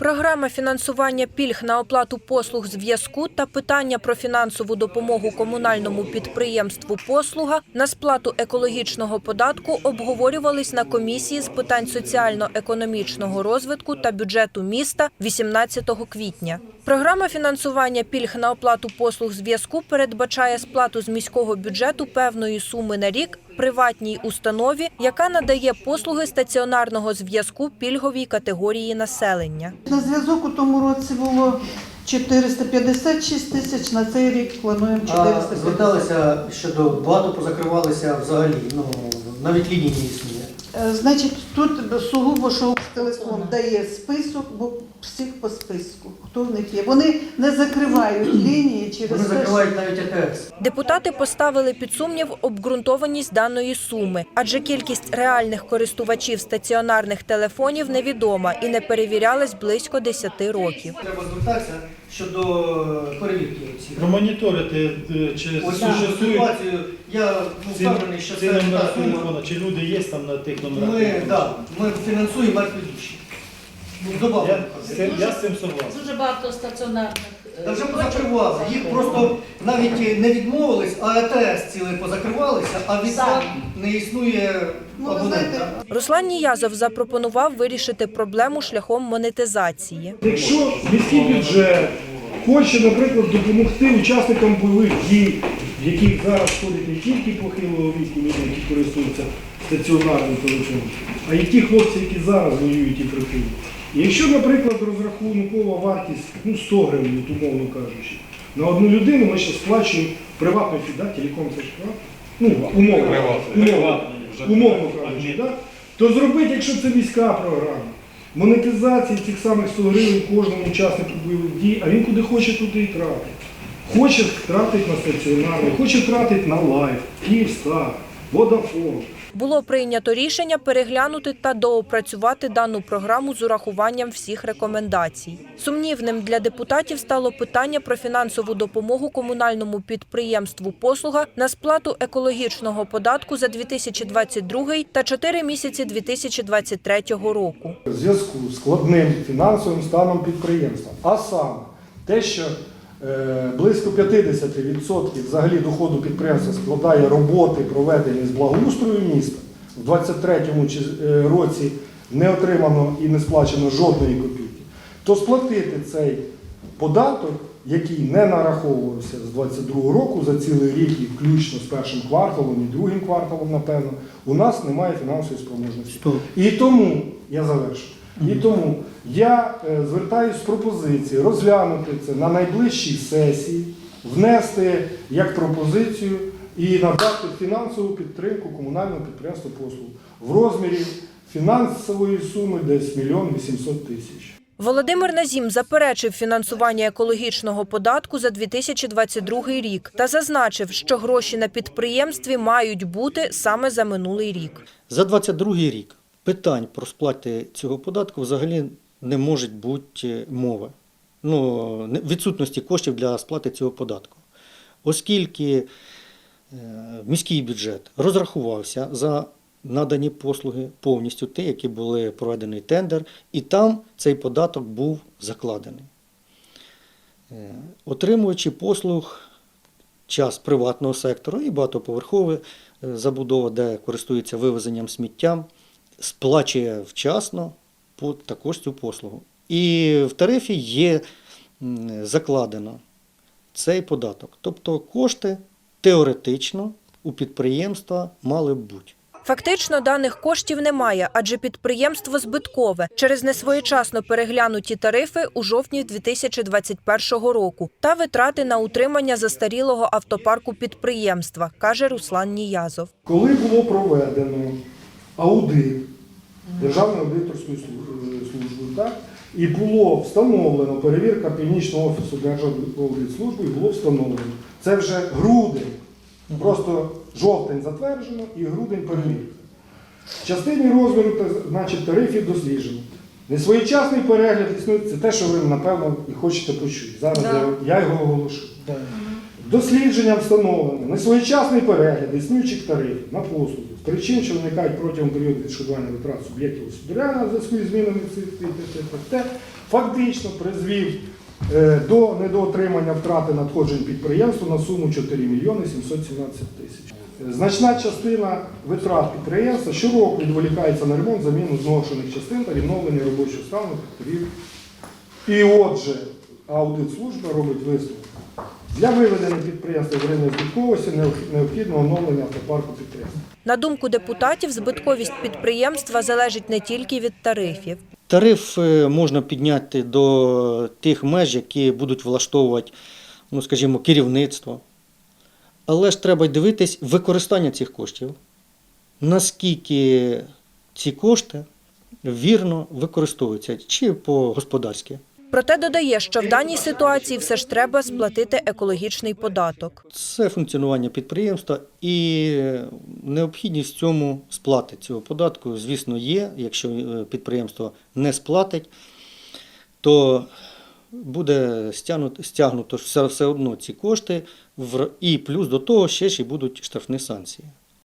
Програма фінансування пільг на оплату послуг зв'язку та питання про фінансову допомогу комунальному підприємству «Послуга» на сплату екологічного податку обговорювались на комісії з питань соціально-економічного розвитку та бюджету міста 18 квітня. Програма фінансування пільг на оплату послуг зв'язку передбачає сплату з міського бюджету певної суми на рік приватній установі, яка надає послуги стаціонарного зв'язку пільговій категорії населення. На зв'язок у тому році було 456 тисяч, на цей рік плануємо А 450. зверталися щодо багато позакривалися взагалі, ну навіть лінії не існує. Е, Значить, тут сугубо, що телеком дає список, бо всіх по списку, хто в них є. Вони не закривають лінії через Вони закривають навіть АТС. Депутати поставили під сумнів обґрунтованість даної суми, адже кількість реальних користувачів стаціонарних телефонів невідома і не перевірялась близько 10 років. Треба звертатися щодо перевірки всіх. Промоніторити, моніторити, чи Ось цю существують ситуацію я ну, ці, впевнений, що ці це номера та сума. телефону, чи люди є там на тих номерах. Ми, телефону? да, ми фінансуємо душі. Ну, добавимо. Я, з цим- я з цим согласен. Дуже багато стаціонарних. Та вже позакривали. Їх просто навіть не відмовились, а АТС ціле позакривалися, а відтак не існує Ну, абонента. Руслан Ніязов запропонував вирішити проблему шляхом монетизації. Якщо міський бюджет хоче, наприклад, допомогти учасникам бойових дій, в яких зараз входять не тільки похилого віку люди, які користуються стаціонарним телефоном, а й ті хлопці, які зараз воюють і прихилюють. Якщо, наприклад, розрахункова вартість ну, 100 гривень, умовно кажучи, на одну людину ми ще сплачуємо приватний фід, да? телеком це ж? Ну, умовно, умовно, умовно кажучи, да? то зробити, якщо це міська програма, монетизації цих самих 100 гривень кожному учаснику бойових дій, а він куди хоче, туди і тратить. Хоче тратить на стаціонарний, хоче тратить на лайф, Київстар, Водафон. Було прийнято рішення переглянути та доопрацювати дану програму з урахуванням всіх рекомендацій. Сумнівним для депутатів стало питання про фінансову допомогу комунальному підприємству «Послуга» на сплату екологічного податку за 2022 та 4 місяці 2023 року. В зв'язку з складним фінансовим станом підприємства. А саме те, що близько 50% взагалі доходу підприємства складає роботи, проведені з благоустрою міста. В 23-му чи- е, році не отримано і не сплачено жодної копійки, то сплатити цей податок, який не нараховувався з 22 року за цілий рік, і включно з першим кварталом і другим кварталом, напевно, у нас немає фінансової спроможності. І тому, я завершу, і тому я е, звертаюся з пропозицією розглянути це на найближчій сесії, внести як пропозицію і надати фінансову підтримку комунального підприємства послуг в розмірі фінансової суми десь мільйон 800 тисяч. Володимир Назім заперечив фінансування екологічного податку за 2022 рік та зазначив, що гроші на підприємстві мають бути саме за минулий рік. За 22 рік питань про сплати цього податку взагалі не може бути мови. Ну, відсутності коштів для сплати цього податку. Оскільки е, міський бюджет розрахувався за надані послуги повністю ті, які були проведений тендер, і там цей податок був закладений. Е, Отримуючи послуг час приватного сектору і багатоповерхова е, забудова, де користується вивезенням сміття, сплачує вчасно по- також цю послугу. І в тарифі є закладено цей податок. Тобто кошти теоретично у підприємства мали б бути. Фактично даних коштів немає, адже підприємство збиткове через несвоєчасно переглянуті тарифи у жовтні 2021 року та витрати на утримання застарілого автопарку підприємства, каже Руслан Ніязов. Коли було проведено аудит Державною аудиторською службою, службою, так, і було встановлено перевірка Північного офісу Держаудитслужби, і було встановлено. Це вже грудень. Просто жовтень затверджено і грудень перевірка. В частині розміру та- значить, тарифів досліджено. Несвоєчасний перегляд існує, це те, що ви, напевно, і хочете почути. Зараз я, я його оголошу. Дослідженням встановлено несвоєчасний перегляд існуючих тарифів на послуги причин, що виникають протягом періоду відшкодування витрат суб'єктів господарювання в зв'язку із змінами цих фактично призвів е, до недоотримання втрати надходжень підприємства на суму 4 мільйони 717 тисяч. Е, Значна частина витрат підприємства щороку відволікається на ремонт, заміну зношених частин та відновлення робочого стану тракторів. І отже, аудит служба робить висновок. Для виведення підприємства в рівень збитковості необхідно оновлення автопарку підприємства. На думку депутатів, збитковість підприємства залежить не тільки від тарифів. Тариф е, можна підняти до тих меж, які будуть влаштовувати, ну скажімо, керівництво. Але ж треба дивитись використання цих коштів. Наскільки ці кошти вірно використовуються, чи по-господарськи. Проте додає, що в даній ситуації все ж треба сплатити екологічний податок. Це функціонування підприємства і необхідність в цьому сплати цього податку, звісно, є. Якщо е, підприємство не сплатить, то буде стягнуто, стягнуто все, одно ці кошти, і плюс до того ще ж і будуть штрафні санкції.